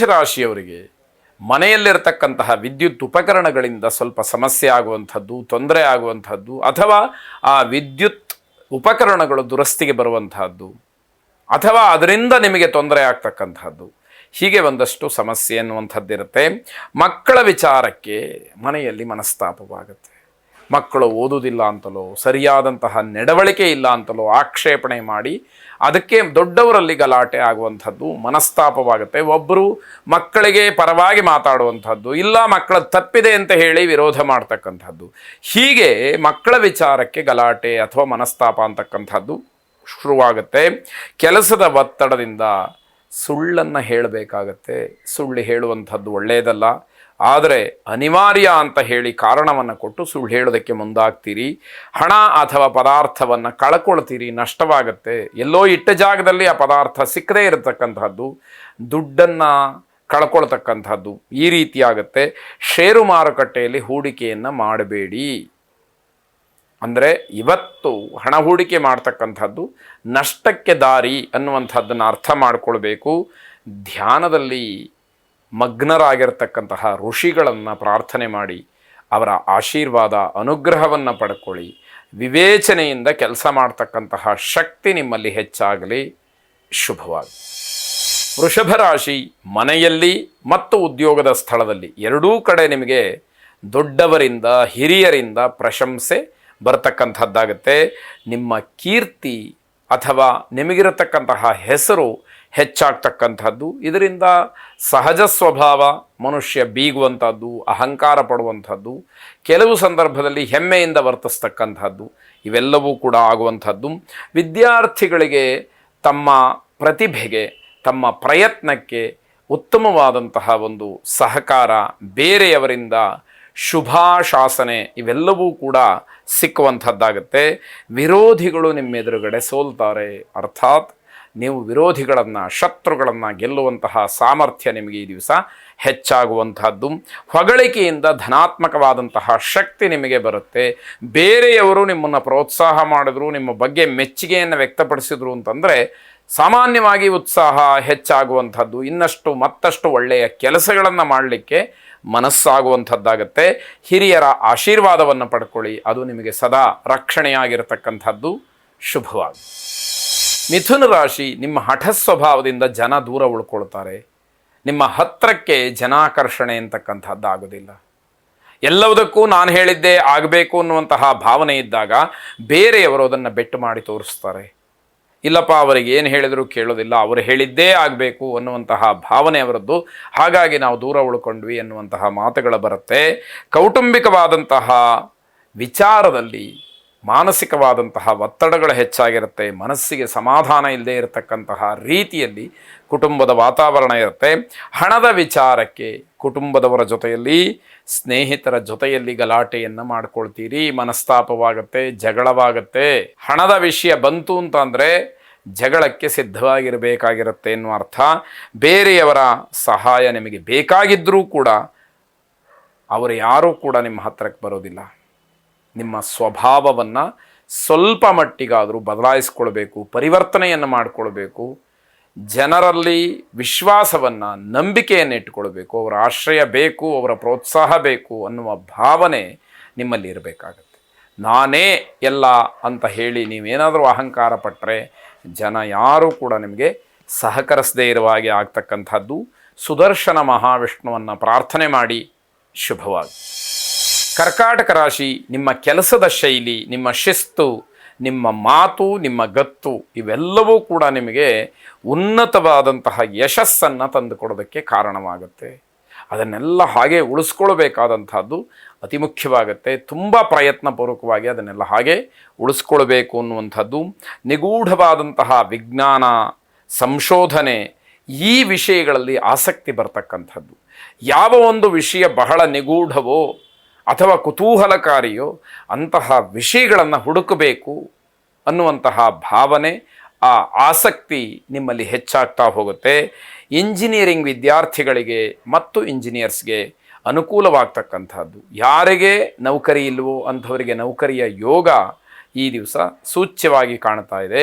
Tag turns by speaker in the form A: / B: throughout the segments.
A: ಮೇಷರಾಶಿಯವರಿಗೆ ಮನೆಯಲ್ಲಿರತಕ್ಕಂತಹ ವಿದ್ಯುತ್ ಉಪಕರಣಗಳಿಂದ ಸ್ವಲ್ಪ ಸಮಸ್ಯೆ ಆಗುವಂಥದ್ದು, ತೊಂದರೆ ಆಗುವಂಥದ್ದು, ಅಥವಾ ಆ ವಿದ್ಯುತ್ ಉಪಕರಣಗಳು ದುರಸ್ತಿಗೆ ಬರುವಂತಹದ್ದು ಅಥವಾ ಅದರಿಂದ ನಿಮಗೆ ತೊಂದರೆ ಆಗ್ತಕ್ಕಂಥದ್ದು, ಹೀಗೆ ಒಂದಷ್ಟು ಸಮಸ್ಯೆ ಅನ್ನುವಂಥದ್ದಿರುತ್ತೆ ಮಕ್ಕಳ ವಿಚಾರಕ್ಕೆ ಮನೆಯಲ್ಲಿ ಮನಸ್ತಾಪವಾಗುತ್ತೆ. ಮಕ್ಕಳು ಓದುವುದಿಲ್ಲ ಅಂತಲೋ, ಸರಿಯಾದಂತಹ ನಡವಳಿಕೆ ಇಲ್ಲ ಅಂತಲೋ ಆಕ್ಷೇಪಣೆ ಮಾಡಿ ಅದಕ್ಕೆ ದೊಡ್ಡವರಲ್ಲಿ ಗಲಾಟೆ ಆಗುವಂಥದ್ದು ಮನಸ್ತಾಪವಾಗುತ್ತೆ. ಒಬ್ಬರು ಮಕ್ಕಳಿಗೆ ಪರವಾಗಿ ಮಾತಾಡುವಂಥದ್ದು, ಇಲ್ಲ ಮಕ್ಕಳ ತಪ್ಪಿದೆ ಅಂತ ಹೇಳಿ ವಿರೋಧ ಮಾಡ್ತಕ್ಕಂಥದ್ದು, ಹೀಗೆ ಮಕ್ಕಳ ವಿಚಾರಕ್ಕೆ ಗಲಾಟೆ ಅಥವಾ ಮನಸ್ತಾಪ ಅಂತಕ್ಕಂಥದ್ದು ಶುರುವಾಗುತ್ತೆ. ಕೆಲಸದ ಒತ್ತಡದಿಂದ ಸುಳ್ಳನ್ನು ಹೇಳಬೇಕಾಗತ್ತೆ. ಸುಳ್ಳು ಹೇಳುವಂಥದ್ದು ಒಳ್ಳೆಯದಲ್ಲ ಆದರೆ ಅನಿವಾರ್ಯ ಅಂತ ಹೇಳಿ ಕಾರಣವನ್ನು ಕೊಟ್ಟು ಸುಳ್ಳು ಹೇಳೋದಕ್ಕೆ ಮುಂದಾಗ್ತೀರಿ. ಹಣ ಅಥವಾ ಪದಾರ್ಥವನ್ನು ಕಳ್ಕೊಳ್ತೀರಿ, ನಷ್ಟವಾಗುತ್ತೆ. ಎಲ್ಲೋ ಇಟ್ಟ ಜಾಗದಲ್ಲಿ ಆ ಪದಾರ್ಥ ಸಿಕ್ಕದೇ ಇರತಕ್ಕಂಥದ್ದು ದುಡ್ಡನ್ನು ಕಳ್ಕೊಳ್ತಕ್ಕಂಥದ್ದು ಈ ರೀತಿಯಾಗುತ್ತೆ. ಷೇರು ಮಾರುಕಟ್ಟೆಯಲ್ಲಿ ಹೂಡಿಕೆಯನ್ನು ಮಾಡಬೇಡಿ. ಅಂದರೆ ಇವತ್ತು ಹಣ ಹೂಡಿಕೆ ಮಾಡ್ತಕ್ಕಂಥದ್ದು ನಷ್ಟಕ್ಕೆ ದಾರಿ ಅನ್ನುವಂಥದ್ದನ್ನು ಅರ್ಥ ಮಾಡಿಕೊಳ್ಬೇಕು. ಧ್ಯಾನದಲ್ಲಿ ಮಗ್ನರಾಗಿರ್ತಕ್ಕಂತಹ ಋಷಿಗಳನ್ನು ಪ್ರಾರ್ಥನೆ ಮಾಡಿ ಅವರ ಆಶೀರ್ವಾದ, ಅನುಗ್ರಹವನ್ನು ಪಡ್ಕೊಳ್ಳಿ. ವಿವೇಚನೆಯಿಂದ ಕೆಲಸ ಮಾಡ್ತಕ್ಕಂತಹ ಶಕ್ತಿ ನಿಮ್ಮಲ್ಲಿ ಹೆಚ್ಚಾಗಲಿ. ಶುಭವಾಗಿ ವೃಷಭ ರಾಶಿ ಮನೆಯಲ್ಲಿ ಮತ್ತು ಉದ್ಯೋಗದ ಸ್ಥಳದಲ್ಲಿ ಎರಡೂ ಕಡೆ ನಿಮಗೆ ದೊಡ್ಡವರಿಂದ, ಹಿರಿಯರಿಂದ ಪ್ರಶಂಸೆ ಬರತಕ್ಕಂಥದ್ದಾಗುತ್ತೆ. ನಿಮ್ಮ ಕೀರ್ತಿ ಅಥವಾ ನಿಮಗಿರತಕ್ಕಂತಹ ಹೆಸರು ಹೆಚ್ಚಾಗ್ತಕ್ಕಂಥದ್ದು. ಇದರಿಂದ ಸಹಜ ಸ್ವಭಾವ ಮನುಷ್ಯ ಬೀಗುವಂಥದ್ದು, ಅಹಂಕಾರ ಪಡುವಂಥದ್ದು, ಕೆಲವು ಸಂದರ್ಭದಲ್ಲಿ ಹೆಮ್ಮೆಯಿಂದ ವರ್ತಿಸ್ತಕ್ಕಂಥದ್ದು, ಇವೆಲ್ಲವೂ ಕೂಡ ಆಗುವಂಥದ್ದು. ವಿದ್ಯಾರ್ಥಿಗಳಿಗೆ ತಮ್ಮ ಪ್ರತಿಭೆಗೆ, ತಮ್ಮ ಪ್ರಯತ್ನಕ್ಕೆ ಉತ್ತಮವಾದಂತಹ ಒಂದು ಸಹಕಾರ ಬೇರೆಯವರಿಂದ ಶುಭಾಶಾಸನೆ ಇವೆಲ್ಲವೂ ಕೂಡ ಸಿಕ್ಕುವಂಥದ್ದಾಗುತ್ತೆ. ವಿರೋಧಿಗಳು ನಿಮ್ಮ ಎದುರುಗಡೆ ಸೋಲ್ತಾರೆ. ಅರ್ಥಾತ್ ನೀವು ವಿರೋಧಿಗಳನ್ನು, ಶತ್ರುಗಳನ್ನು ಗೆಲ್ಲುವಂತಹ ಸಾಮರ್ಥ್ಯ ನಿಮಗೆ ಈ ದಿವಸ ಹೆಚ್ಚಾಗುವಂತಹದ್ದು ಹೊಗಳಿಕೆಯಿಂದ ಧನಾತ್ಮಕವಾದಂತಹ ಶಕ್ತಿ ನಿಮಗೆ ಬರುತ್ತೆ. ಬೇರೆಯವರು ನಿಮ್ಮನ್ನು ಪ್ರೋತ್ಸಾಹ ಮಾಡಿದ್ರು, ನಿಮ್ಮ ಬಗ್ಗೆ ಮೆಚ್ಚುಗೆಯನ್ನು ವ್ಯಕ್ತಪಡಿಸಿದ್ರು ಅಂತಂದರೆ ಸಾಮಾನ್ಯವಾಗಿ ಉತ್ಸಾಹ ಹೆಚ್ಚಾಗುವಂಥದ್ದು. ಇನ್ನಷ್ಟು ಮತ್ತಷ್ಟು ಒಳ್ಳೆಯ ಕೆಲಸಗಳನ್ನು ಮಾಡಲಿಕ್ಕೆ ಮನಸ್ಸಾಗುವಂಥದ್ದಾಗತ್ತೆ. ಹಿರಿಯರ ಆಶೀರ್ವಾದವನ್ನು ಪಡ್ಕೊಳ್ಳಿ. ಅದು ನಿಮಗೆ ಸದಾ ರಕ್ಷಣೆಯಾಗಿರತಕ್ಕಂಥದ್ದು. ಶುಭವಾಗಿ ಮಿಥುನ ರಾಶಿ ನಿಮ್ಮ ಹಠ ಸ್ವಭಾವದಿಂದ ಜನ ದೂರ ಉಳ್ಕೊಳ್ತಾರೆ. ನಿಮ್ಮ ಹತ್ತಿರಕ್ಕೆ ಜನಾಕರ್ಷಣೆ ಅಂತಕ್ಕಂಥದ್ದು ಆಗೋದಿಲ್ಲ ಎಲ್ಲವುದಕ್ಕೂ ನಾನು ಹೇಳಿದ್ದೇ ಆಗಬೇಕು ಅನ್ನುವಂತಹ ಭಾವನೆ ಇದ್ದಾಗ ಬೇರೆಯವರು ಅದನ್ನು ಬೆಟ್ಟು ಮಾಡಿ ತೋರಿಸ್ತಾರೆ. ಇಲ್ಲಪ್ಪ, ಅವರಿಗೆ ಏನು ಹೇಳಿದರೂ ಕೇಳೋದಿಲ್ಲ, ಅವರು ಹೇಳಿದ್ದೇ ಆಗಬೇಕು ಅನ್ನುವಂತಹ ಭಾವನೆ ಅವರದ್ದು. ಹಾಗಾಗಿ ನಾವು ದೂರ ಉಳ್ಕೊಂಡ್ವಿ ಅನ್ನುವಂತಹ ಮಾತುಗಳು ಬರುತ್ತೆ. ಕೌಟುಂಬಿಕವಾದಂತಹ ವಿಚಾರದಲ್ಲಿ ಮಾನಸಿಕವಾದಂತಹ ಒತ್ತಡಗಳು ಹೆಚ್ಚಾಗಿರುತ್ತೆ, ಮನಸ್ಸಿಗೆ ಸಮಾಧಾನ ಇಲ್ಲದೆ ಇರತಕ್ಕಂತಹ ರೀತಿಯಲ್ಲಿ ಕುಟುಂಬದ ವಾತಾವರಣ ಇರುತ್ತೆ. ಹಣದ ವಿಚಾರಕ್ಕೆ ಕುಟುಂಬದವರ ಜೊತೆಯಲ್ಲಿ, ಸ್ನೇಹಿತರ ಜೊತೆಯಲ್ಲಿ ಗಲಾಟೆಯನ್ನು ಮಾಡ್ಕೊಳ್ತೀರಿ, ಮನಸ್ತಾಪವಾಗುತ್ತೆ, ಜಗಳವಾಗುತ್ತೆ. ಹಣದ ವಿಷಯ ಬಂತು ಅಂತಂದರೆ ಜಗಳಕ್ಕೆ ಸಿದ್ಧವಾಗಿರಬೇಕಾಗಿರುತ್ತೆ ಎನ್ನುವ ಅರ್ಥ. ಬೇರೆಯವರ ಸಹಾಯ ನಿಮಗೆ ಬೇಕಾಗಿದ್ದರೂ ಕೂಡ, ಅವರು ಯಾರೂ ಕೂಡ ನಿಮ್ಮ ಹತ್ತಿರಕ್ಕೆ ಬರೋದಿಲ್ಲ. ನಿಮ್ಮ ಸ್ವಭಾವವನ್ನು ಸ್ವಲ್ಪ ಮಟ್ಟಿಗಾದರೂ ಬದಲಾಯಿಸ್ಕೊಳ್ಬೇಕು, ಪರಿವರ್ತನೆಯನ್ನು ಮಾಡಿಕೊಳ್ಬೇಕು, ಜನರಲ್ಲಿ ವಿಶ್ವಾಸವನ್ನು, ನಂಬಿಕೆಯನ್ನು ಇಟ್ಟುಕೊಳ್ಬೇಕು ಅವರ ಆಶ್ರಯ ಬೇಕು, ಅವರ ಪ್ರೋತ್ಸಾಹ ಬೇಕು ಅನ್ನುವ ಭಾವನೆ ನಿಮ್ಮಲ್ಲಿ ಇರಬೇಕಾಗತ್ತೆ. ನಾನೇ ಎಲ್ಲ ಅಂತ ಹೇಳಿ ನೀವೇನಾದರೂ ಅಹಂಕಾರ ಪಟ್ಟರೆ ಜನ ಯಾರೂ ಕೂಡ ನಿಮಗೆ ಸಹಕರಿಸದೇ ಇರುವ ಹಾಗೆ ಆಗ್ತಕ್ಕಂಥದ್ದು ಸುದರ್ಶನ ಮಹಾವಿಷ್ಣುವನ್ನು ಪ್ರಾರ್ಥನೆ ಮಾಡಿ ಶುಭವಾಗಿ ಕರ್ಕಾಟಕ ರಾಶಿ, ನಿಮ್ಮ ಕೆಲಸದ ಶೈಲಿ, ನಿಮ್ಮ ಶಿಸ್ತು, ನಿಮ್ಮ ಮಾತು, ನಿಮ್ಮ ಗತ್ತು, ಇವೆಲ್ಲವೂ ಕೂಡ ನಿಮಗೆ ಉನ್ನತವಾದಂತಹ ಯಶಸ್ಸನ್ನು ತಂದುಕೊಡೋದಕ್ಕೆ ಕಾರಣವಾಗುತ್ತೆ. ಅದನ್ನೆಲ್ಲ ಹಾಗೆ ಉಳಿಸ್ಕೊಳ್ಬೇಕಾದಂಥದ್ದು ಅತಿ ಮುಖ್ಯವಾಗುತ್ತೆ. ತುಂಬ ಪ್ರಯತ್ನಪೂರ್ವಕವಾಗಿ ಅದನ್ನೆಲ್ಲ ಹಾಗೆ ಉಳಿಸ್ಕೊಳ್ಬೇಕು ಅನ್ನುವಂಥದ್ದು. ನಿಗೂಢವಾದಂತಹ ವಿಜ್ಞಾನ, ಸಂಶೋಧನೆ ಈ ವಿಷಯಗಳಲ್ಲಿ ಆಸಕ್ತಿ ಬರ್ತಕ್ಕಂಥದ್ದು. ಯಾವ ಒಂದು ವಿಷಯ ಬಹಳ ನಿಗೂಢವೋ ಅಥವಾ ಕುತೂಹಲಕಾರಿಯೋ ಅಂತಹ ವಿಷಯಗಳನ್ನು ಹುಡುಕಬೇಕು ಅನ್ನುವಂತಹ ಭಾವನೆ, ಆ ಆಸಕ್ತಿ ನಿಮ್ಮಲ್ಲಿ ಹೆಚ್ಚಾಗ್ತಾ ಹೋಗುತ್ತೆ. ಇಂಜಿನಿಯರಿಂಗ್ ವಿದ್ಯಾರ್ಥಿಗಳಿಗೆ ಮತ್ತು ಇಂಜಿನಿಯರ್ಸ್ಗೆ ಅನುಕೂಲವಾಗ್ತಕ್ಕಂಥದ್ದು. ಯಾರಿಗೆ ನೌಕರಿ ಇಲ್ವೋ ಅಂಥವರಿಗೆ ನೌಕರಿಯ ಯೋಗ ಈ ದಿವಸ ಸೂಚ್ಯವಾಗಿ ಕಾಣ್ತಾ ಇದೆ.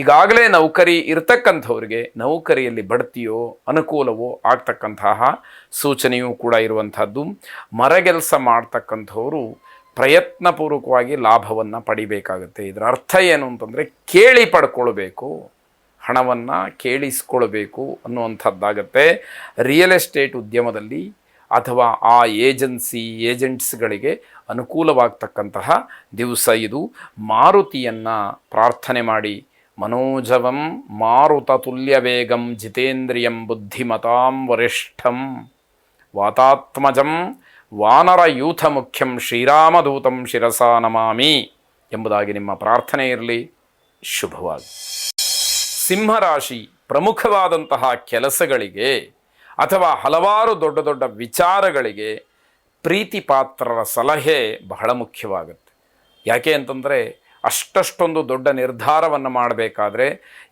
A: ಈಗಾಗಲೇ ನೌಕರಿ ಇರತಕ್ಕಂಥವ್ರಿಗೆ ನೌಕರಿಯಲ್ಲಿ ಬಡ್ತಿಯೋ, ಅನುಕೂಲವೋ ಆಗ್ತಕ್ಕಂತಹ ಸೂಚನೆಯೂ ಕೂಡ ಇರುವಂಥದ್ದು. ಮರಗೆಲಸ ಮಾಡ್ತಕ್ಕಂಥವರು ಪ್ರಯತ್ನಪೂರ್ವಕವಾಗಿ ಲಾಭವನ್ನು ಪಡಿಬೇಕಾಗುತ್ತೆ. ಇದರ ಅರ್ಥ ಏನು ಅಂತಂದರೆ ಕೇಳಿ ಪಡ್ಕೊಳ್ಬೇಕು, ಹಣವನ್ನು ಕೇಳಿಸ್ಕೊಳ್ಬೇಕು ಅನ್ನುವಂಥದ್ದಾಗತ್ತೆ. ರಿಯಲ್ ಎಸ್ಟೇಟ್ ಉದ್ಯಮದಲ್ಲಿ ಅಥವಾ ಆ ಏಜೆನ್ಸಿ, ಏಜೆಂಟ್ಸ್ಗಳಿಗೆ ಅನುಕೂಲವಾಗ್ತಕ್ಕಂತಹ ದಿವಸ ಇದು. ಮಾರುತಿಯನ್ನು ಪ್ರಾರ್ಥನೆ ಮಾಡಿ ಮನೋಜವಂ ವೇಗಂ ಜಿತೇಂದ್ರಿಯಂ ಬುದ್ಧಿಮತಾಂ ವರಿಷ್ಠಂ ವಾತಾತ್ಮಜಂ ವಾನರ ಯೂಥ ಮುಖ್ಯಂ ಶ್ರೀರಾಮದೂತಂ ಶಿರಸಾ ನಮಾಮಿ ಎಂಬುದಾಗಿ ನಿಮ್ಮ ಪ್ರಾರ್ಥನೆ ಇರಲಿ. ಶುಭವಾಗಿ. ಸಿಂಹರಾಶಿ ಪ್ರಮುಖವಾದಂತಹ ಕೆಲಸಗಳಿಗೆ ಅಥವಾ ಹಲವಾರು ದೊಡ್ಡ ದೊಡ್ಡ ವಿಚಾರಗಳಿಗೆ ಪ್ರೀತಿ ಪಾತ್ರರ ಸಲಹೆ ಬಹಳ ಮುಖ್ಯವಾಗುತ್ತೆ. ಯಾಕೆ ಅಂತಂದರೆ ಅಷ್ಟಷ್ಟೊಂದು ದೊಡ್ಡ ನಿರ್ಧಾರವನ್ನು ಮಾಡಬೇಕಾದ್ರೆ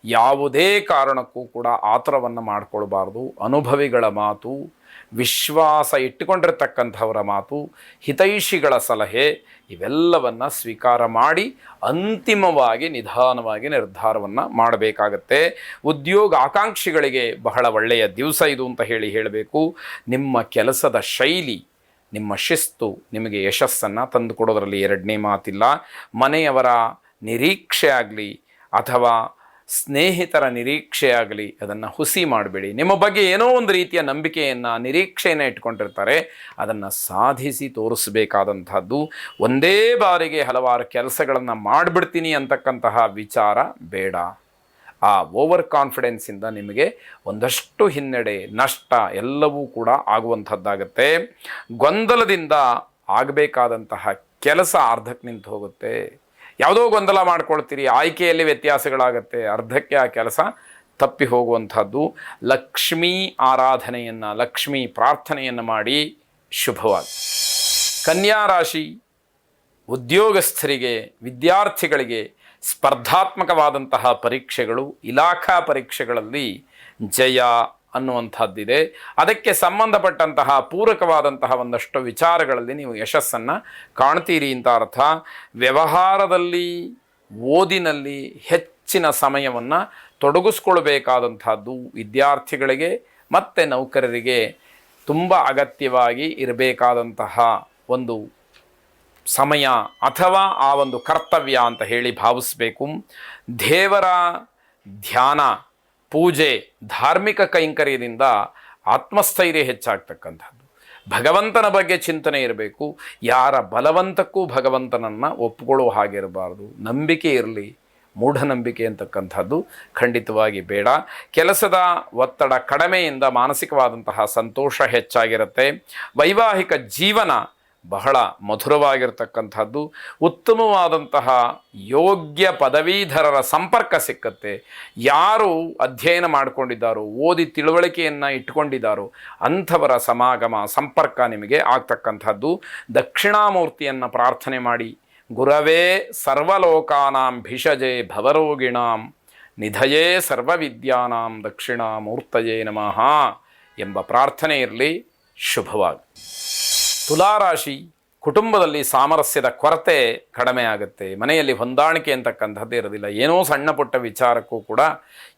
A: ಯಾವುದೇ ಕಾರಣಕ್ಕೂ ಕೂಡ ಆತುರವನ್ನು ಮಾಡಿಕೊಳ್ಬಾರ್ದು. ಅನುಭವಿಗಳ ಮಾತು, ವಿಶ್ವಾಸ ಇಟ್ಟುಕೊಂಡಿರ್ತಕ್ಕಂಥವರ ಮಾತು, ಹಿತೈಷಿಗಳ ಸಲಹೆ ಇವೆಲ್ಲವನ್ನು ಸ್ವೀಕಾರ ಮಾಡಿ ಅಂತಿಮವಾಗಿ ನಿಧಾನವಾಗಿ ನಿರ್ಧಾರವನ್ನು ಮಾಡಬೇಕಾಗತ್ತೆ. ಉದ್ಯೋಗ ಆಕಾಂಕ್ಷಿಗಳಿಗೆ ಬಹಳ ಒಳ್ಳೆಯ ದಿವಸ ಇದು ಅಂತ ಹೇಳಿ ಹೇಳಬೇಕು. ನಿಮ್ಮ ಕೆಲಸದ ಶೈಲಿ ನಿಮ್ಮ ಶಿಸ್ತು ನಿಮಗೆ ಯಶಸ್ಸನ್ನು ತಂದುಕೊಡೋದ್ರಲ್ಲಿ ಎರಡನೇ ಮಾತಿಲ್ಲ. ಮನೆಯವರ ನಿರೀಕ್ಷೆ ಆಗಲಿ ಅಥವಾ ಸ್ನೇಹಿತರ ನಿರೀಕ್ಷೆ ಆಗಲಿ ಅದನ್ನು ಹುಸಿ ಮಾಡಬೇಡಿ. ನಿಮ್ಮ ಬಗ್ಗೆ ಏನೋ ಒಂದು ರೀತಿಯ ನಂಬಿಕೆಯನ್ನು, ನಿರೀಕ್ಷೆಯನ್ನು ಇಟ್ಕೊಂಡಿರ್ತಾರೆ. ಅದನ್ನು ಸಾಧಿಸಿ ತೋರಿಸಬೇಕಾದಂಥದ್ದು. ಒಂದೇ ಬಾರಿಗೆ ಹಲವಾರು ಕೆಲಸಗಳನ್ನು ಮಾಡಿಬಿಡ್ತೀನಿ ಅಂತಕ್ಕಂತಹ ವಿಚಾರ ಬೇಡ. ಆ ಓವರ್ ಕಾನ್ಫಿಡೆನ್ಸಿಂದ ನಿಮಗೆ ಒಂದಷ್ಟು ಹಿನ್ನಡೆ, ನಷ್ಟ ಎಲ್ಲವೂ ಕೂಡ ಆಗುವಂಥದ್ದಾಗತ್ತೆ. ಗೊಂದಲದಿಂದ ಆಗಬೇಕಾದಂತಹ ಕೆಲಸ ಅರ್ಧಕ್ಕೆ ನಿಂತು ಹೋಗುತ್ತೆ. ಯಾವುದೋ ಗೊಂದಲ ಮಾಡ್ಕೊಳ್ತೀರಿ, ಆಯ್ಕೆಯಲ್ಲಿ ವ್ಯತ್ಯಾಸಗಳಾಗತ್ತೆ, ಅರ್ಧಕ್ಕೆ ಆ ಕೆಲಸ ತಪ್ಪಿ ಹೋಗುವಂಥದ್ದು. ಲಕ್ಷ್ಮೀ ಆರಾಧನೆಯನ್ನು, ಲಕ್ಷ್ಮೀ ಪ್ರಾರ್ಥನೆಯನ್ನು ಮಾಡಿ ಶುಭವಾಗಿ. ಕನ್ಯಾ ರಾಶಿ ಉದ್ಯೋಗಸ್ಥರಿಗೆ, ವಿದ್ಯಾರ್ಥಿಗಳಿಗೆ ಸ್ಪರ್ಧಾತ್ಮಕವಾದಂತಹ ಪರೀಕ್ಷೆಗಳು, ಇಲಾಖಾ ಪರೀಕ್ಷೆಗಳಲ್ಲಿ ಜಯ ಅನ್ನುವಂಥದ್ದಿದೆ. ಅದಕ್ಕೆ ಸಂಬಂಧಪಟ್ಟಂತಹ ಪೂರಕವಾದಂತಹ ಒಂದಷ್ಟು ವಿಚಾರಗಳಲ್ಲಿ ನೀವು ಯಶಸ್ಸನ್ನು ಕಾಣ್ತೀರಿ ಅಂತ ಅರ್ಥ. ವ್ಯವಹಾರದಲ್ಲಿ, ಓದಿನಲ್ಲಿ ಹೆಚ್ಚಿನ ಸಮಯವನ್ನು ತೊಡಗಿಸ್ಕೊಳ್ಬೇಕಾದಂಥದ್ದು ವಿದ್ಯಾರ್ಥಿಗಳಿಗೆ ಮತ್ತು ನೌಕರರಿಗೆ ತುಂಬ ಅಗತ್ಯವಾಗಿ ಇರಬೇಕಾದಂತಹ ಒಂದು ಸಮಯ ಅಥವಾ ಆ ಒಂದು ಕರ್ತವ್ಯ ಅಂತ ಹೇಳಿ ಭಾವಿಸಬೇಕು. ದೇವರ ಧ್ಯಾನ, ಪೂಜೆ, ಧಾರ್ಮಿಕ ಕೈಂಕರ್ಯದಿಂದ ಆತ್ಮಸ್ಥೈರ್ಯ ಹೆಚ್ಚಾಗ್ತಕ್ಕಂಥದ್ದು. ಭಗವಂತನ ಬಗ್ಗೆ ಚಿಂತನೆ ಇರಬೇಕು. ಯಾರ ಬಲವಂತಕ್ಕೂ ಭಗವಂತನನ್ನು ಒಪ್ಪಿಕೊಳ್ಳುವ ಹಾಗಿರಬಾರ್ದು. ನಂಬಿಕೆ ಇರಲಿ, ಮೂಢನಂಬಿಕೆ ಅಂತಕ್ಕಂಥದ್ದು ಖಂಡಿತವಾಗಿ ಬೇಡ. ಕೆಲಸದ ಒತ್ತಡ ಕಡಿಮೆಯಿಂದ ಮಾನಸಿಕವಾದಂತಹ ಸಂತೋಷ ಹೆಚ್ಚಾಗಿರುತ್ತೆ. ವೈವಾಹಿಕ ಜೀವನ ಬಹಳ ಮಧುರವಾಗಿರ್ತಕ್ಕಂಥದ್ದು, ಉತ್ತಮವಾದಂತಹ ಯೋಗ್ಯ ಪದವೀಧರರ ಸಂಪರ್ಕ ಸಿಕ್ಕತ್ತೆ. ಯಾರು ಅಧ್ಯಯನ ಮಾಡಿಕೊಂಡಿದ್ದಾರೋ, ಓದಿ ತಿಳುವಳಿಕೆಯನ್ನು ಇಟ್ಕೊಂಡಿದ್ದಾರೋ, ಅಂಥವರ ಸಮಾಗಮ, ಸಂಪರ್ಕ ನಿಮಗೆ ಆಗ್ತಕ್ಕಂಥದ್ದು. ದಕ್ಷಿಣಾಮೂರ್ತಿಯನ್ನು ಪ್ರಾರ್ಥನೆ ಮಾಡಿ, ಗುರವೇ ಸರ್ವಲೋಕಾನಾಂ ಭಿಷಜೆ ಭವರೋಗಿಣಾಂ, ನಿಧಯೇ ಸರ್ವವಿದ್ಯಾನಾಂ ದಕ್ಷಿಣಾಮೂರ್ತಯೇ ನಮಃ ಎಂಬ ಪ್ರಾರ್ಥನೆ ಇರಲಿ. ಶುಭವಾಗಿ ತುಲಾರಾಶಿ ಕುಟುಂಬದಲ್ಲಿ ಸಾಮರಸ್ಯದ ಕೊರತೆ ಕಡಿಮೆ ಆಗುತ್ತೆ ಮನೆಯಲ್ಲಿ ಹೊಂದಾಣಿಕೆ ಅಂತಕ್ಕಂಥದ್ದು ಇರೋದಿಲ್ಲ. ಏನೋ ಸಣ್ಣ ಪುಟ್ಟ ವಿಚಾರಕ್ಕೂ ಕೂಡ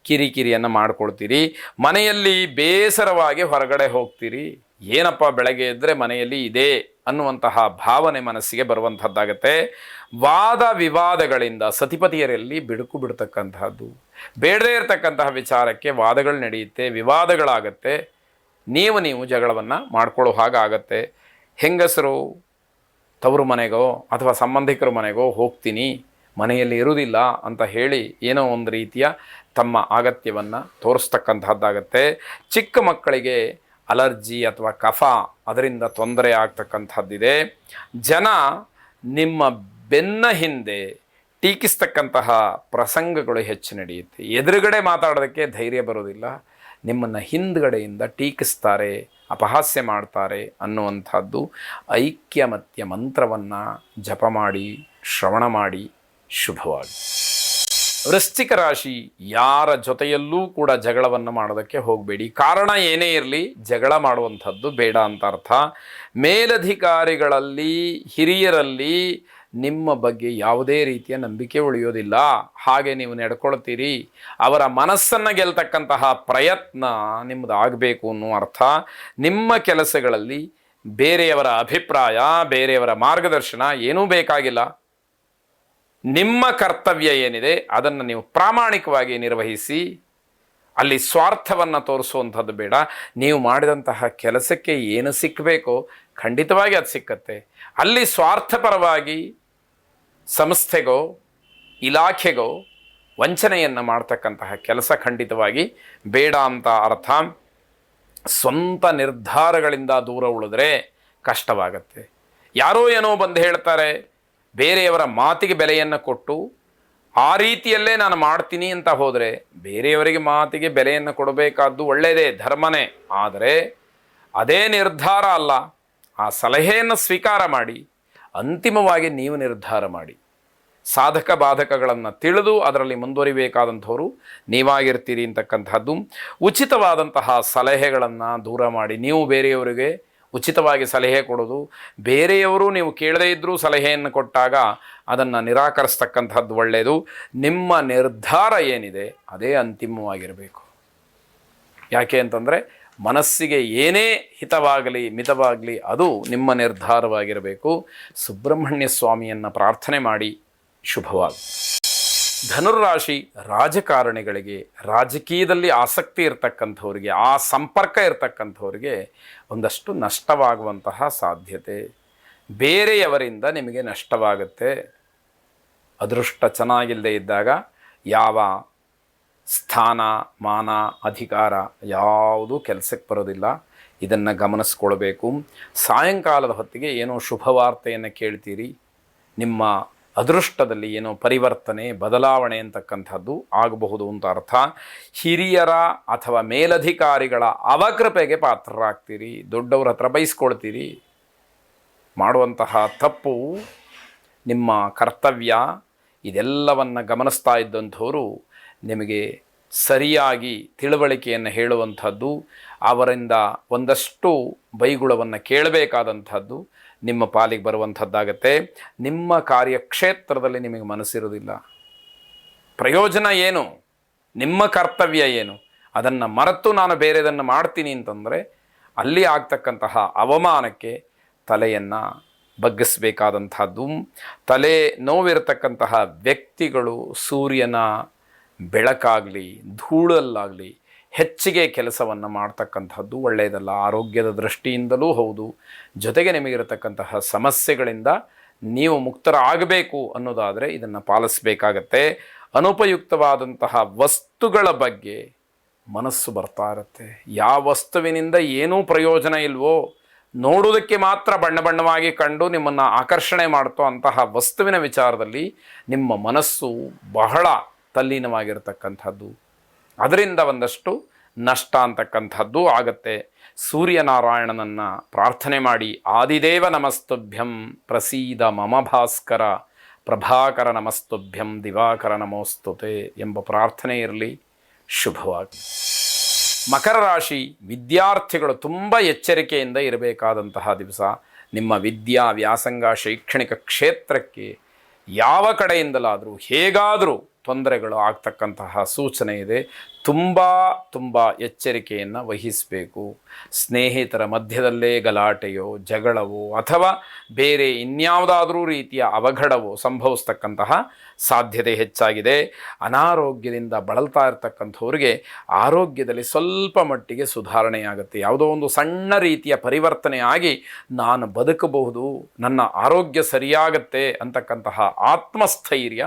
A: ಕಿರಿಕಿರಿಯನ್ನು ಮಾಡ್ಕೊಳ್ತೀರಿ. ಮನೆಯಲ್ಲಿ ಬೇಸರವಾಗಿ ಹೊರಗಡೆ ಹೋಗ್ತೀರಿ. ಏನಪ್ಪ ಬೆಳಗ್ಗೆ ಇದ್ದರೆ ಮನೆಯಲ್ಲಿ ಇದೆ ಅನ್ನುವಂತಹ ಭಾವನೆ ಮನಸ್ಸಿಗೆ ಬರುವಂಥದ್ದಾಗತ್ತೆ. ವಾದ ವಿವಾದಗಳಿಂದ ಸತಿಪತಿಯರಲ್ಲಿ ಬಿಡುಕು ಬಿಡ್ತಕ್ಕಂತಹದ್ದು ಬೇಡದೇ ಇರತಕ್ಕಂತಹ ವಿಚಾರಕ್ಕೆ ವಾದಗಳು ನಡೆಯುತ್ತೆ, ವಿವಾದಗಳಾಗತ್ತೆ. ನೀವು ನೀವು ಜಗಳವನ್ನು ಮಾಡ್ಕೊಳ್ಳೋ ಹಾಗಾಗತ್ತೆ. ಹೆಂಗಸರು, ತವರು ಮನೆಗೋ ಅಥವಾ ಸಂಬಂಧಿಕರ ಮನೆಗೋ ಹೋಗ್ತೀನಿ, ಮನೆಯಲ್ಲಿ ಇರುವುದಿಲ್ಲ ಅಂತ ಹೇಳಿ ಏನೋ ಒಂದು ರೀತಿಯ ತಮ್ಮ ಅಗತ್ಯವನ್ನು ತೋರಿಸ್ತಕ್ಕಂಥದ್ದಾಗತ್ತೆ ಚಿಕ್ಕ ಮಕ್ಕಳಿಗೆ ಅಲರ್ಜಿ ಅಥವಾ ಕಫ ಅದರಿಂದ ತೊಂದರೆ ಆಗ್ತಕ್ಕಂಥದ್ದಿದೆ ಜನ ನಿಮ್ಮ ಬೆನ್ನ ಹಿಂದೆ ಟೀಕಿಸ್ತಕ್ಕಂತಹ ಪ್ರಸಂಗಗಳು ಹೆಚ್ಚು ನಡೆಯುತ್ತೆ. ಎದುರುಗಡೆ ಮಾತಾಡೋದಕ್ಕೆ ಧೈರ್ಯ ಬರೋದಿಲ್ಲ. ನಿಮ್ಮನ್ನು ಹಿಂದ್ಗಡೆಯಿಂದ ಟೀಕಿಸ್ತಾರೆ, ಅಪಹಾಸ್ಯ ಮಾಡ್ತಾರೆ ಅನ್ನುವಂಥದ್ದು ಐಕ್ಯಮತ್ಯ ಮಂತ್ರವನ್ನು ಜಪ ಮಾಡಿ, ಶ್ರವಣ ಮಾಡಿ ಶುಭವಾಗಿ. ವೃಶ್ಚಿಕ ರಾಶಿ ಯಾರ ಜೊತೆಯಲ್ಲೂ ಕೂಡ ಜಗಳವನ್ನು ಮಾಡೋದಕ್ಕೆ ಹೋಗಬೇಡಿ. ಕಾರಣ ಏನೇ ಇರಲಿ, ಜಗಳ ಮಾಡುವಂಥದ್ದು ಬೇಡ ಅಂತ ಅರ್ಥ. ಮೇಲಧಿಕಾರಿಗಳಲ್ಲಿ, ಹಿರಿಯರಲ್ಲಿ ನಿಮ್ಮ ಬಗ್ಗೆ ಯಾವುದೇ ರೀತಿಯ ನಂಬಿಕೆ ಉಳಿಯೋದಿಲ್ಲ. ಹಾಗೆ ನೀವು ನಡ್ಕೊಳ್ತೀರಿ. ಅವರ ಮನಸ್ಸನ್ನು ಗೆಲ್ತಕ್ಕಂತಹ ಪ್ರಯತ್ನ ನಿಮ್ಮದು ಆಗಬೇಕು ಅನ್ನೋ ಅರ್ಥ. ನಿಮ್ಮ ಕೆಲಸಗಳಲ್ಲಿ ಬೇರೆಯವರ ಅಭಿಪ್ರಾಯ, ಬೇರೆಯವರ ಮಾರ್ಗದರ್ಶನ ಏನೂ ಬೇಕಾಗಿಲ್ಲ. ನಿಮ್ಮ ಕರ್ತವ್ಯ ಏನಿದೆ ಅದನ್ನು ನೀವು ಪ್ರಾಮಾಣಿಕವಾಗಿ ನಿರ್ವಹಿಸಿ, ಅಲ್ಲಿ ಸ್ವಾರ್ಥವನ್ನು ತೋರಿಸುವಂಥದ್ದು ಬೇಡ. ನೀವು ಮಾಡಿದಂತಹ ಕೆಲಸಕ್ಕೆ ಏನು ಸಿಕ್ಕಬೇಕೋ ಖಂಡಿತವಾಗಿ ಅದು ಸಿಕ್ಕತ್ತೆ. ಅಲ್ಲಿ ಸ್ವಾರ್ಥಪರವಾಗಿ ಸಂಸ್ಥೆಗೋ ಇಲಾಖೆಗೋ ವಂಚನೆಯನ್ನು ಮಾಡ್ತಕ್ಕಂತಹ ಕೆಲಸ ಖಂಡಿತವಾಗಿ ಬೇಡ ಅಂತ ಅರ್ಥ. ಸ್ವಂತ ನಿರ್ಧಾರಗಳಿಂದ ದೂರ ಉಳಿದ್ರೆ ಕಷ್ಟವಾಗತ್ತೆ. ಯಾರೋ ಏನೋ ಬಂದು ಹೇಳ್ತಾರೆ, ಬೇರೆಯವರ ಮಾತಿಗೆ ಬೆಲೆಯನ್ನು ಕೊಟ್ಟು, ಆ ರೀತಿಯಲ್ಲೇ ನಾನು ಮಾಡ್ತೀನಿ ಅಂತ ಹೋದರೆ ಬೇರೆಯವರಿಗೆ ಮಾತಿಗೆ ಬೆಲೆಯನ್ನು ಕೊಡಬೇಕಾದ್ದು ಒಳ್ಳೆಯದೇ ಧರ್ಮನೇ. ಆದರೆ, ಅದೇ ನಿರ್ಧಾರ ಅಲ್ಲ, ಆ ಸಲಹೆಯನ್ನು ಸ್ವೀಕಾರ ಮಾಡಿ ಅಂತಿಮವಾಗಿ ನೀವು ನಿರ್ಧಾರ ಮಾಡಿ. ಸಾಧಕ ಬಾಧಕಗಳನ್ನು ತಿಳಿದು ಅದರಲ್ಲಿ ಮುಂದುವರಿಬೇಕಾದಂಥವರು ನೀವಾಗಿರ್ತೀರಿ ಅಂತಕ್ಕಂಥದ್ದು. ಉಚಿತವಾದಂತಹ ಸಲಹೆಗಳನ್ನು ದೂರ ಮಾಡಿ. ನೀವು ಬೇರೆಯವರಿಗೆ ಉಚಿತವಾಗಿ ಸಲಹೆ ಕೊಡೋದು, ಬೇರೆಯವರು ನೀವು ಕೇಳದೇ ಇದ್ದರೂ ಸಲಹೆಯನ್ನು ಕೊಟ್ಟಾಗ ಅದನ್ನು ನಿರಾಕರಿಸ್ತಕ್ಕಂಥದ್ದು ಒಳ್ಳೆಯದು ನಿಮ್ಮ ನಿರ್ಧಾರ ಏನಿದೆ, ಅದೇ ಅಂತಿಮವಾಗಿರಬೇಕು. ಯಾಕೆ ಅಂತಂದರೆ ಮನಸ್ಸಿಗೆ ಏನೇ ಹಿತವಾಗಲಿ, ಮಿತವಾಗಲಿ, ಅದು ನಿಮ್ಮ ನಿರ್ಧಾರವಾಗಿರಬೇಕು. ಸುಬ್ರಹ್ಮಣ್ಯ ಸ್ವಾಮಿಯನ್ನು ಪ್ರಾರ್ಥನೆ ಮಾಡಿ ಶುಭವಾಗಿ ಧನುರ್ರಾಶಿ ರಾಜಕಾರಣಿಗಳಿಗೆ, ರಾಜಕೀಯದಲ್ಲಿ ಆಸಕ್ತಿ ಇರತಕ್ಕಂಥವ್ರಿಗೆ, ಆ ಸಂಪರ್ಕ ಇರತಕ್ಕಂಥವ್ರಿಗೆ ಒಂದಷ್ಟು ನಷ್ಟವಾಗುವಂತಹ ಸಾಧ್ಯತೆ. ಬೇರೆಯವರಿಂದ ನಿಮಗೆ ನಷ್ಟವಾಗುತ್ತೆ. ಅದೃಷ್ಟ ಚೆನ್ನಾಗಿಲ್ಲದೆ ಇದ್ದಾಗ ಯಾವ ಸ್ಥಾನ, ಮಾನ, ಅಧಿಕಾರ ಯಾವುದೂ ಕೆಲಸಕ್ಕೆ ಬರೋದಿಲ್ಲ. ಇದನ್ನು ಗಮನಿಸ್ಕೊಳ್ಬೇಕು. ಸಾಯಂಕಾಲದ ಹೊತ್ತಿಗೆ ಏನೋ ಶುಭವಾರ್ತೆಯನ್ನು ಕೇಳ್ತೀರಿ. ನಿಮ್ಮ ಅದೃಷ್ಟದಲ್ಲಿ ಏನೋ ಪರಿವರ್ತನೆ, ಬದಲಾವಣೆ ಅಂತಕ್ಕಂಥದ್ದು ಆಗಬಹುದು ಅಂತ ಅರ್ಥ. ಹಿರಿಯರ ಅಥವಾ ಮೇಲಧಿಕಾರಿಗಳ ಅವಕೃಪೆಗೆ ಪಾತ್ರರಾಗ್ತೀರಿ. ದೊಡ್ಡವ್ರ ಹತ್ರ ಬಯಸ್ಕೊಳ್ತೀರಿ ಮಾಡುವಂತಹ ತಪ್ಪು ನಿಮ್ಮ ಕರ್ತವ್ಯ. ಇದೆಲ್ಲವನ್ನು ಗಮನಿಸ್ತಾ ಇದ್ದಂಥವರು ನಿಮಗೆ ಸರಿಯಾಗಿ ತಿಳುವಳಿಕೆಯನ್ನು ಹೇಳುವಂಥದ್ದು, ಅವರಿಂದ ಒಂದಷ್ಟು ಬೈಗುಳವನ್ನು ಕೇಳಬೇಕಾದಂಥದ್ದು ನಿಮ್ಮ ಪಾಲಿಗೆ ಬರುವಂಥದ್ದಾಗತ್ತೆ. ನಿಮ್ಮ ಕಾರ್ಯಕ್ಷೇತ್ರದಲ್ಲಿ ನಿಮಗೆ ಮನಸ್ಸಿರುವುದಿಲ್ಲ. ಪ್ರಯೋಜನ ಏನು? ನಿಮ್ಮ ಕರ್ತವ್ಯ ಏನು? ಅದನ್ನು ಮರೆತು ನಾನು ಬೇರೆದನ್ನು ಮಾಡ್ತೀನಿ ಅಂತಂದರೆ, ಅಲ್ಲಿ ಆಗ್ತಕ್ಕಂತಹ ಅವಮಾನಕ್ಕೆ ತಲೆಯನ್ನು ಬಗ್ಗಿಸಬೇಕಾದಂಥದ್ದು. ತಲೆ ನೋವಿರತಕ್ಕಂತಹ ವ್ಯಕ್ತಿಗಳು ಸೂರ್ಯನ ಬೆಳಕಾಗಲಿ, ಧೂಳಲ್ಲಾಗಲಿ, ಹೆಚ್ಚಿಗೆ ಕೆಲಸವನ್ನು ಮಾಡ್ತಕ್ಕಂಥದ್ದು ಒಳ್ಳೆಯದಲ್ಲ. ಆರೋಗ್ಯದ ದೃಷ್ಟಿಯಿಂದಲೂ ಹೌದು. ಜೊತೆಗೆ ನಿಮಗಿರತಕ್ಕಂತಹ ಸಮಸ್ಯೆಗಳಿಂದ ನೀವು ಮುಕ್ತರಾಗಬೇಕು ಅನ್ನೋದಾದರೆ ಇದನ್ನು ಪಾಲಿಸಬೇಕಾಗತ್ತೆ. ಅನುಪಯುಕ್ತವಾದಂತಹ ವಸ್ತುಗಳ ಬಗ್ಗೆ ಮನಸ್ಸು ಬರ್ತಾ ಇರುತ್ತೆ. ಯಾವ ವಸ್ತುವಿನಿಂದ ಏನೂ ಪ್ರಯೋಜನ ಇಲ್ವೋ, ನೋಡುವುದಕ್ಕೆ ಮಾತ್ರ ಬಣ್ಣ ಬಣ್ಣವಾಗಿ ಕಂಡು ನಿಮ್ಮನ್ನು ಆಕರ್ಷಣೆ ಮಾಡ್ತೋ ಅಂತಹ ವಸ್ತುವಿನ ವಿಚಾರದಲ್ಲಿ ನಿಮ್ಮ ಮನಸ್ಸು ಬಹಳ ತಲ್ಲೀನವಾಗಿರತಕ್ಕಂಥದ್ದು. ಅದರಿಂದ ಒಂದಷ್ಟು ನಷ್ಟ ಅಂತಕ್ಕಂಥದ್ದು ಆಗತ್ತೆ. ಸೂರ್ಯನಾರಾಯಣನನ್ನು ಪ್ರಾರ್ಥನೆ ಮಾಡಿ, ಆದಿದೇವ ನಮಸ್ತುಭ್ಯಂ ಪ್ರಸೀದ ಮಮ ಭಾಸ್ಕರ, ಪ್ರಭಾಕರ ನಮಸ್ತುಭ್ಯಂ ದಿವಾಕರ ನಮೋಸ್ತುತೆ ಎಂಬ ಪ್ರಾರ್ಥನೆ ಇರಲಿ. ಶುಭವಾಗಿ ಮಕರ ರಾಶಿ ವಿದ್ಯಾರ್ಥಿಗಳು ತುಂಬ ಎಚ್ಚರಿಕೆಯಿಂದ ಇರಬೇಕಾದಂತಹ ದಿವಸ. ನಿಮ್ಮ ವಿದ್ಯಾ ವ್ಯಾಸಂಗ ಶೈಕ್ಷಣಿಕ ಕ್ಷೇತ್ರಕ್ಕೆ ಯಾವ ಕಡೆಯಿಂದಲಾದರೂ ಹೇಗಾದರೂ ತೊಂದರೆಗಳು ಆಗ್ತಕ್ಕಂತಹ ಸೂಚನೆ ಇದೆ. ತುಂಬ ತುಂಬ ಎಚ್ಚರಿಕೆಯನ್ನು ವಹಿಸಬೇಕು. ಸ್ನೇಹಿತರ ಮಧ್ಯದಲ್ಲೇ ಗಲಾಟೆಯೋ, ಜಗಳವೋ ಅಥವಾ ಬೇರೆ ಇನ್ಯಾವುದಾದರೂ ರೀತಿಯ ಅವಘಡವೋ ಸಂಭವಿಸ್ತಕ್ಕಂತಹ ಸಾಧ್ಯತೆ ಹೆಚ್ಚಾಗಿದೆ. ಅನಾರೋಗ್ಯದಿಂದ ಬಳಲ್ತಾ ಇರತಕ್ಕಂಥವ್ರಿಗೆ ಆರೋಗ್ಯದಲ್ಲಿ ಸ್ವಲ್ಪ ಮಟ್ಟಿಗೆ ಸುಧಾರಣೆಯಾಗುತ್ತೆ. ಯಾವುದೋ ಒಂದು ಸಣ್ಣ ರೀತಿಯ ಪರಿವರ್ತನೆ ಆಗಿ ನಾನು ಬದುಕಬಹುದು, ನನ್ನ ಆರೋಗ್ಯ ಸರಿಯಾಗತ್ತೆ ಅಂತಕ್ಕಂತಹ ಆತ್ಮಸ್ಥೈರ್ಯ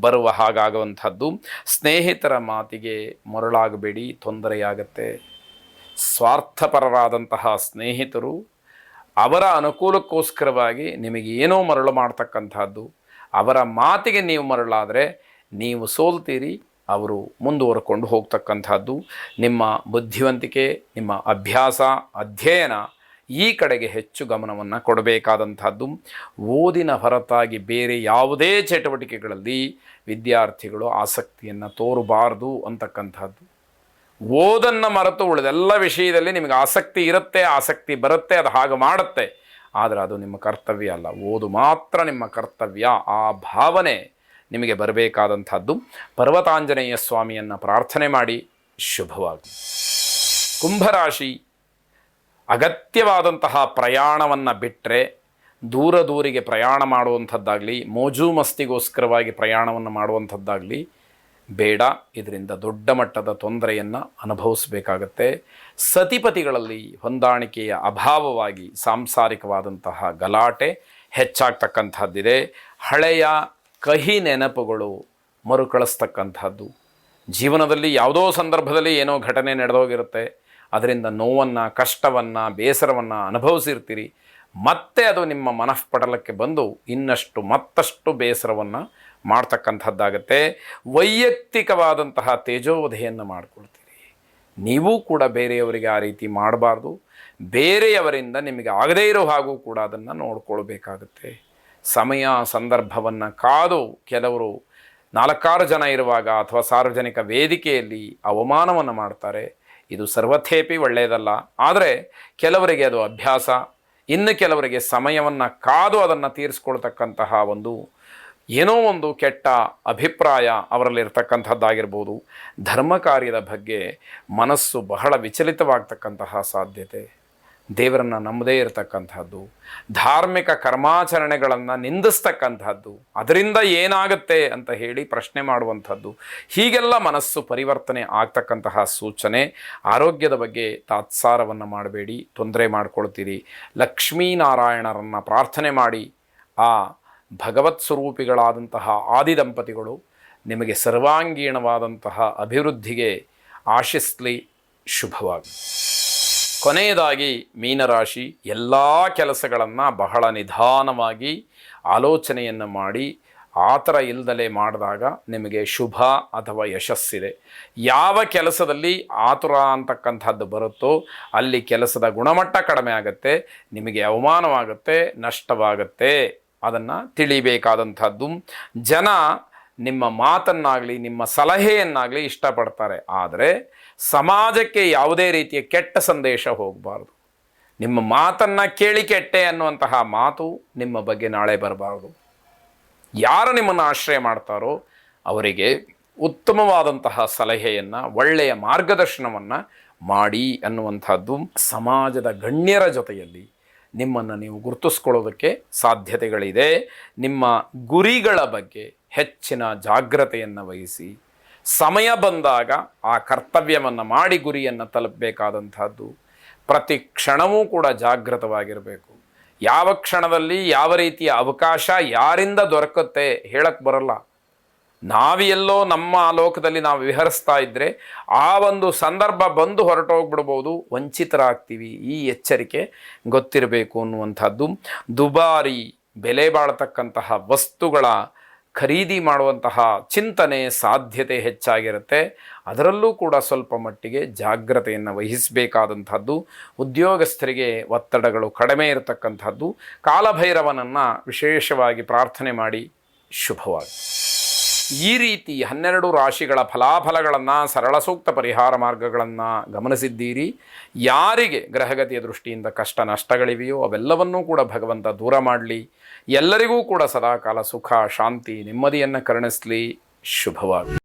A: ಬರುವ ಹಾಗಾಗುವಂಥದ್ದು. ಸ್ನೇಹಿತರ ಮಾತಿಗೆ ಮರಳಾಗಬೇಡಿ, ತೊಂದರೆಯಾಗತ್ತೆ. ಸ್ವಾರ್ಥಪರರಾದಂತಹ ಸ್ನೇಹಿತರು ಅವರ ಅನುಕೂಲಕ್ಕೋಸ್ಕರವಾಗಿ ನಿಮಗೆ ಏನೋ ಮರಳು ಮಾಡ್ತಕ್ಕಂಥದ್ದು ಅವರ ಮಾತಿಗೆ ನೀವು ಮರಳಾದರೆ ನೀವು ಸೋಲ್ತೀರಿ, ಅವರು ಮುಂದುವರ್ಕೊಂಡು ಹೋಗ್ತಕ್ಕಂಥದ್ದು ನಿಮ್ಮ ಬುದ್ಧಿವಂತಿಕೆ, ನಿಮ್ಮ ಅಭ್ಯಾಸ, ಅಧ್ಯಯನ ಈ ಕಡೆಗೆ ಹೆಚ್ಚು ಗಮನವನ್ನು ಕೊಡಬೇಕಾದಂಥದ್ದು. ಓದಿನ ಹೊರತಾಗಿ ಬೇರೆ ಯಾವುದೇ ಚಟುವಟಿಕೆಗಳಲ್ಲಿ ವಿದ್ಯಾರ್ಥಿಗಳು ಆಸಕ್ತಿಯನ್ನು ತೋರಬಾರ್ದು ಅಂತಕ್ಕಂಥದ್ದು. ಓದನ್ನು ಮರೆತು ಉಳಿದೆಲ್ಲ ವಿಷಯದಲ್ಲಿ ನಿಮಗೆ ಆಸಕ್ತಿ ಇರುತ್ತೆ, ಆಸಕ್ತಿ ಬರುತ್ತೆ, ಅದು ಹಾಗೆ ಮಾಡುತ್ತೆ. ಆದರೆ ಅದು ನಿಮ್ಮ ಕರ್ತವ್ಯ ಅಲ್ಲ. ಓದು ಮಾತ್ರ ನಿಮ್ಮ ಕರ್ತವ್ಯ. ಆ ಭಾವನೆ ನಿಮಗೆ ಬರಬೇಕಾದಂಥದ್ದು. ಪರ್ವತಾಂಜನೇಯ ಸ್ವಾಮಿಯನ್ನು ಪ್ರಾರ್ಥನೆ ಮಾಡಿ. ಶುಭವಾಗಿ ಕುಂಭರಾಶಿ ಅಗತ್ಯವಾದಂತಹ ಪ್ರಯಾಣವನ್ನು ಬಿಟ್ಟರೆ ದೂರ ದೂರಿಗೆ ಪ್ರಯಾಣ ಮಾಡುವಂಥದ್ದಾಗಲಿ, ಮೋಜು ಮಸ್ತಿಗೋಸ್ಕರವಾಗಿ ಪ್ರಯಾಣವನ್ನು ಮಾಡುವಂಥದ್ದಾಗಲಿ ಬೇಡ. ಇದರಿಂದ ದೊಡ್ಡ ಮಟ್ಟದ ತೊಂದರೆಯನ್ನು ಅನುಭವಿಸಬೇಕಾಗತ್ತೆ. ಸತಿಪತಿಗಳಲ್ಲಿ ಹೊಂದಾಣಿಕೆಯ ಅಭಾವವಾಗಿ ಸಾಂಸಾರಿಕವಾದಂತಹ ಗಲಾಟೆ ಹೆಚ್ಚಾಗ್ತಕ್ಕಂಥದ್ದಿದೆ. ಹಳೆಯ ಕಹಿ ನೆನಪುಗಳು ಮರುಕಳಿಸ್ತಕ್ಕಂಥದ್ದು. ಜೀವನದಲ್ಲಿ ಯಾವುದೋ ಸಂದರ್ಭದಲ್ಲಿ ಏನೋ ಘಟನೆ ನಡೆದೋಗಿರುತ್ತೆ. ಅದರಿಂದ ನೋವನ್ನು, ಕಷ್ಟವನ್ನು, ಬೇಸರವನ್ನು ಅನುಭವಿಸಿರ್ತೀರಿ. ಮತ್ತೆ ಅದು ನಿಮ್ಮ ಮನಃಪಟಲಕ್ಕೆ ಬಂದು ಇನ್ನಷ್ಟು ಮತ್ತಷ್ಟು ಬೇಸರವನ್ನು ಮಾಡ್ತಕ್ಕಂಥದ್ದಾಗತ್ತೆ. ವೈಯಕ್ತಿಕವಾದಂತಹ ತೇಜೋವಧೆಯನ್ನು ಮಾಡಿಕೊಳ್ತೀರಿ. ನೀವು ಕೂಡ ಬೇರೆಯವರಿಗೆ ಆ ರೀತಿ ಮಾಡಬಾರ್ದು. ಬೇರೆಯವರಿಂದ ನಿಮಗೆ ಆಗದೇ ಇರೋ ಹಾಗೂ ಕೂಡ ಅದನ್ನು ನೋಡ್ಕೊಳ್ಬೇಕಾಗತ್ತೆ. ಸಮಯ, ಸಂದರ್ಭವನ್ನು ಕಾದು ಕೆಲವರು ನಾಲ್ಕಾರು ಜನ ಇರುವಾಗ ಅಥವಾ ಸಾರ್ವಜನಿಕ ವೇದಿಕೆಯಲ್ಲಿ ಅವಮಾನವನ್ನು ಮಾಡ್ತಾರೆ. ಇದು ಸರ್ವಥೇಪಿ ಒಳ್ಳೆಯದಲ್ಲ. ಆದರೆ ಕೆಲವರಿಗೆ ಅದು ಅಭ್ಯಾಸ, ಇನ್ನು ಕೆಲವರಿಗೆ ಸಮಯವನ್ನು ಕಾದು ಅದನ್ನು ತೀರಿಸ್ಕೊಳ್ತಕ್ಕಂತಹ ಒಂದು ಏನೋ ಒಂದು ಕೆಟ್ಟ ಅಭಿಪ್ರಾಯ ಅವರಲ್ಲಿರ್ತಕ್ಕಂಥದ್ದಾಗಿರ್ಬೋದು. ಧರ್ಮ ಕಾರ್ಯದ ಬಗ್ಗೆ ಮನಸ್ಸು ಬಹಳ ವಿಚಲಿತವಾಗ್ತಕ್ಕಂತಹ ಸಾಧ್ಯತೆ. ದೇವರನ್ನು ನಂಬದೇ ಇರತಕ್ಕಂಥದ್ದು ಧಾರ್ಮಿಕ ಕರ್ಮಾಚರಣೆಗಳನ್ನು ನಿಂದಿಸ್ತಕ್ಕಂಥದ್ದು ಅದರಿಂದ ಏನಾಗುತ್ತೆ ಅಂತ ಹೇಳಿ ಪ್ರಶ್ನೆ ಮಾಡುವಂಥದ್ದು, ಹೀಗೆಲ್ಲ ಮನಸ್ಸು ಪರಿವರ್ತನೆ ಆಗ್ತಕ್ಕಂತಹ ಸೂಚನೆ. ಆರೋಗ್ಯದ ಬಗ್ಗೆ ತಾತ್ಸಾರವನ್ನು ಮಾಡಬೇಡಿ, ತೊಂದರೆ ಮಾಡ್ಕೊಳ್ತೀರಿ. ಲಕ್ಷ್ಮೀನಾರಾಯಣರನ್ನು ಪ್ರಾರ್ಥನೆ ಮಾಡಿ, ಆ ಭಗವತ್ ಸ್ವರೂಪಿಗಳಾದಂತಹ ಆದಿ ದಂಪತಿಗಳು ನಿಮಗೆ ಸರ್ವಾಂಗೀಣವಾದಂತಹ ಅಭಿವೃದ್ಧಿಗೆ ಆಶಿಸ್ಲಿ. ಶುಭವಾಗಿ ಕೊನೆಯದಾಗಿ ಮೀನರಾಶಿ ಎಲ್ಲ ಕೆಲಸಗಳನ್ನು ಬಹಳ ನಿಧಾನವಾಗಿ ಆಲೋಚನೆಯನ್ನು ಮಾಡಿ ಆ ಥರ ಮಾಡಿದಾಗ ನಿಮಗೆ ಶುಭ ಅಥವಾ ಯಶಸ್ಸಿದೆ. ಯಾವ ಕೆಲಸದಲ್ಲಿ ಆತುರ ಅಂತಕ್ಕಂಥದ್ದು ಬರುತ್ತೋ ಅಲ್ಲಿ ಕೆಲಸದ ಗುಣಮಟ್ಟ ಕಡಿಮೆ ಆಗುತ್ತೆ, ನಿಮಗೆ ಅವಮಾನವಾಗುತ್ತೆ, ನಷ್ಟವಾಗುತ್ತೆ ಅದನ್ನು ತಿಳಿಬೇಕಾದಂಥದ್ದು. ಜನ ನಿಮ್ಮ ಮಾತನ್ನಾಗಲಿ, ನಿಮ್ಮ ಸಲಹೆಯನ್ನಾಗಲಿ ಇಷ್ಟಪಡ್ತಾರೆ. ಆದರೆ ಸಮಾಜಕ್ಕೆ ಯಾವುದೇ ರೀತಿಯ ಕೆಟ್ಟ ಸಂದೇಶ ಹೋಗಬಾರ್ದು. ನಿಮ್ಮ ಮಾತನ್ನು ಕೇಳಿ ಕೆಟ್ಟೆ ಅನ್ನುವಂತಹ ಮಾತು ನಿಮ್ಮ ಬಗ್ಗೆ ನಾಳೆ ಬರಬಾರ್ದು. ಯಾರು ನಿಮ್ಮನ್ನು ಆಶ್ರಯ ಮಾಡ್ತಾರೋ ಅವರಿಗೆ ಉತ್ತಮವಾದಂತಹ ಸಲಹೆಯನ್ನು, ಒಳ್ಳೆಯ ಮಾರ್ಗದರ್ಶನವನ್ನು ಮಾಡಿ ಅನ್ನುವಂಥದ್ದು ಸಮಾಜದ ಗಣ್ಯರ ಜೊತೆಯಲ್ಲಿ ನಿಮ್ಮನ್ನು ನೀವು ಗುರುತಿಸ್ಕೊಳ್ಳೋದಕ್ಕೆ ಸಾಧ್ಯತೆಗಳಿದೆ. ನಿಮ್ಮ ಗುರಿಗಳ ಬಗ್ಗೆ ಹೆಚ್ಚಿನ ಜಾಗ್ರತೆಯನ್ನು ವಹಿಸಿ ಸಮಯ ಬಂದಾಗ ಆ ಕರ್ತವ್ಯವನ್ನು ಮಾಡಿ ಗುರಿಯನ್ನು ತಲುಪಬೇಕಾದಂಥದ್ದು. ಪ್ರತಿ ಕ್ಷಣವೂ ಕೂಡ ಜಾಗೃತವಾಗಿರಬೇಕು ಯಾವ ಕ್ಷಣದಲ್ಲಿ ಯಾವ ರೀತಿಯ ಅವಕಾಶ ಯಾರಿಂದ ದೊರಕುತ್ತೆ ಹೇಳಕ್ಕೆ ಬರಲ್ಲ. ನಾವೆಲ್ಲೋ ನಮ್ಮ ಲೋಕದಲ್ಲಿ ನಾವು ವಿಹರಿಸ್ತಾ ಇದ್ದರೆ ಆ ಒಂದು ಸಂದರ್ಭ ಬಂದು ಹೊರಟೋಗ್ಬಿಡ್ಬೋದು. ವಂಚಿತರಾಗ್ತೀವಿ. ಈ ಎಚ್ಚರಿಕೆ ಗೊತ್ತಿರಬೇಕು ಅನ್ನುವಂಥದ್ದು. ದುಬಾರಿ ಬೆಲೆ ಬಾಳ್ತಕ್ಕಂತಹ ವಸ್ತುಗಳ ಖರೀದಿ ಮಾಡುವಂತಹ ಚಿಂತನೆ ಸಾಧ್ಯತೆ ಹೆಚ್ಚಾಗಿರುತ್ತೆ. ಅದರಲ್ಲೂ ಕೂಡ ಸ್ವಲ್ಪ ಮಟ್ಟಿಗೆ ಜಾಗ್ರತೆಯನ್ನು ವಹಿಸಬೇಕಾದಂಥದ್ದು, ಉದ್ಯೋಗಸ್ಥರಿಗೆ ಒತ್ತಡಗಳು ಕಡಿಮೆ ಇರತಕ್ಕಂಥದ್ದು, ಕಾಲಭೈರವನನ್ನು ವಿಶೇಷವಾಗಿ ಪ್ರಾರ್ಥನೆ ಮಾಡಿ ಶುಭವಾಗಿ ಈ ರೀತಿ ಹನ್ನೆರಡು ರಾಶಿಗಳ ಫಲಾಫಲಗಳನ್ನು, ಸರಳ ಸೂಕ್ತ ಪರಿಹಾರ ಮಾರ್ಗಗಳನ್ನು ಗಮನಿಸಿದ್ದೀರಿ. ಯಾರಿಗೆ ಗ್ರಹಗತಿಯ ದೃಷ್ಟಿಯಿಂದ ಕಷ್ಟ ನಷ್ಟಗಳಿವೆಯೋ, ಅವೆಲ್ಲವನ್ನೂ ಕೂಡ ಭಗವಂತ ದೂರ ಮಾಡಲಿ. ಎಲ್ಲರಿಗೂ ಕೂಡ ಸದಾಕಾಲ ಸುಖ ಶಾಂತಿ ನೆಮ್ಮದಿಯನ್ನು ಕರುಣಿಸಲಿ. ಶುಭವಾಗಿ